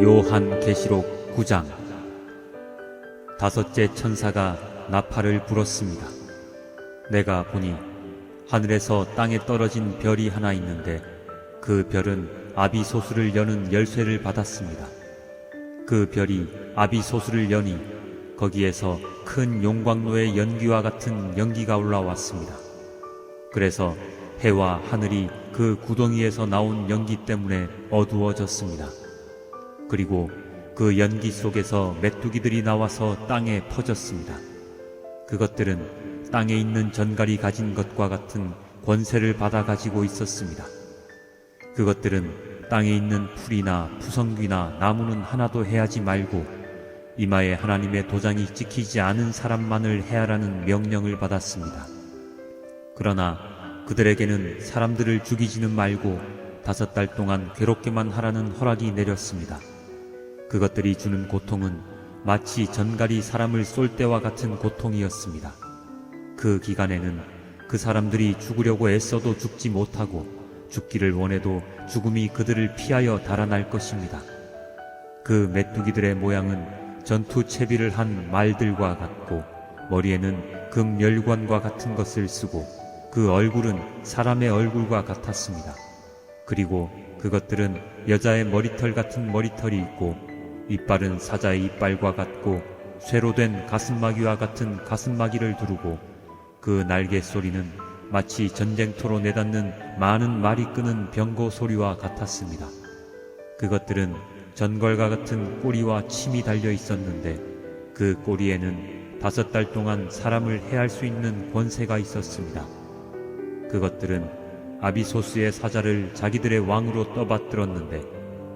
요한 계시록 9장 다섯째 천사가 나팔을 불었습니다. 내가 보니 하늘에서 땅에 떨어진 별이 하나 있는데 그 별은 아비소수를 여는 열쇠를 받았습니다. 그 별이 아비소수를 여니 거기에서 큰 용광로의 연기와 같은 연기가 올라왔습니다. 그래서 해와 하늘이 그 구덩이에서 나온 연기 때문에 어두워졌습니다. 그리고 그 연기 속에서 메뚜기들이 나와서 땅에 퍼졌습니다. 그것들은 땅에 있는 전갈이 가진 것과 같은 권세를 받아 가지고 있었습니다. 그것들은 땅에 있는 풀이나 푸성귀나 나무는 하나도 해하지 말고 이마에 하나님의 도장이 찍히지 않은 사람만을 해하라는 명령을 받았습니다. 그러나 그들에게는 사람들을 죽이지는 말고 다섯 달 동안 괴롭게만 하라는 허락이 내렸습니다. 그것들이 주는 고통은 마치 전갈이 사람을 쏠 때와 같은 고통이었습니다. 그 기간에는 그 사람들이 죽으려고 애써도 죽지 못하고 죽기를 원해도 죽음이 그들을 피하여 달아날 것입니다. 그 메뚜기들의 모양은 전투 채비를 한 말들과 같고 머리에는 금열관과 같은 것을 쓰고 그 얼굴은 사람의 얼굴과 같았습니다. 그리고 그것들은 여자의 머리털 같은 머리털이 있고 이빨은 사자의 이빨과 같고 쇠로 된 가슴마귀와 같은 가슴마귀를 두르고 그 날개 소리는 마치 전쟁터로 내닫는 많은 말이 끄는 병거 소리와 같았습니다. 그것들은 전걸과 같은 꼬리와 침이 달려 있었는데 그 꼬리에는 다섯 달 동안 사람을 해할 수 있는 권세가 있었습니다. 그것들은 아비소스의 사자를 자기들의 왕으로 떠받들었는데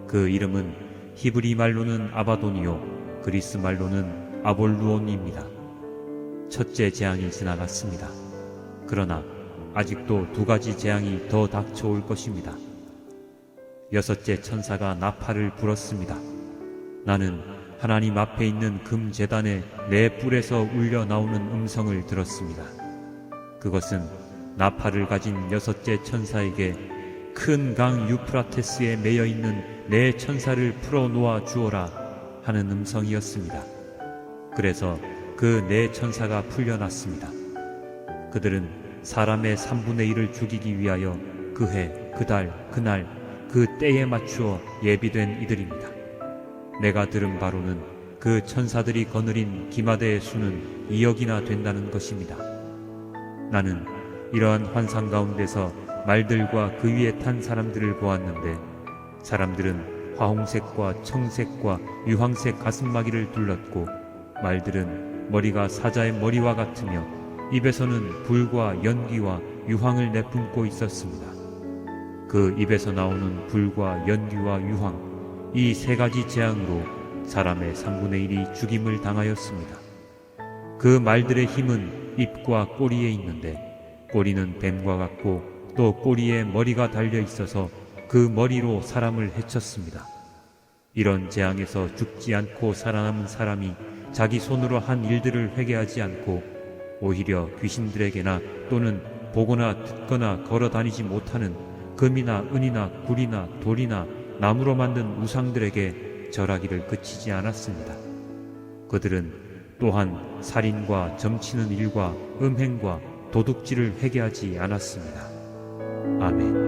그 이름은 히브리 말로는 아바돈이요 그리스 말로는 아볼루온입니다. 첫째 재앙이 지나갔습니다. 그러나 아직도 두 가지 재앙이 더 닥쳐올 것입니다. 여섯째 천사가 나팔을 불었습니다. 나는 하나님 앞에 있는 금 재단에 내 뿔에서 울려 나오는 음성을 들었습니다. 그것은 나팔을 가진 여섯째 천사에게 큰 강 유프라테스에 매여 있는 내 천사를 풀어 놓아 주어라 하는 음성이었습니다. 그래서 그네 천사가 풀려났습니다. 그들은 사람의 3분의 1을 죽이기 위하여 그 해, 그 달, 그날, 그 때에 맞추어 예비된 이들입니다. 내가 들은 바로는 그 천사들이 거느린 기마대의 수는 2억이나 된다는 것입니다. 나는 이러한 환상 가운데서 말들과 그 위에 탄 사람들을 보았는데 사람들은 화홍색과 청색과 유황색 가슴마기를 둘렀고 말들은 머리가 사자의 머리와 같으며 입에서는 불과 연기와 유황을 내뿜고 있었습니다. 그 입에서 나오는 불과 연기와 유황 이 세 가지 재앙으로 사람의 3분의 1이 죽임을 당하였습니다. 그 말들의 힘은 입과 꼬리에 있는데 꼬리는 뱀과 같고 또 꼬리에 머리가 달려 있어서 그 머리로 사람을 해쳤습니다. 이런 재앙에서 죽지 않고 살아남은 사람이 자기 손으로 한 일들을 회개하지 않고 오히려 귀신들에게나 또는 보거나 듣거나 걸어 다니지 못하는 금이나 은이나 굴이나 돌이나 나무로 만든 우상들에게 절하기를 그치지 않았습니다. 그들은 또한 살인과 점치는 일과 음행과 도둑질을 회개하지 않았습니다. 아멘.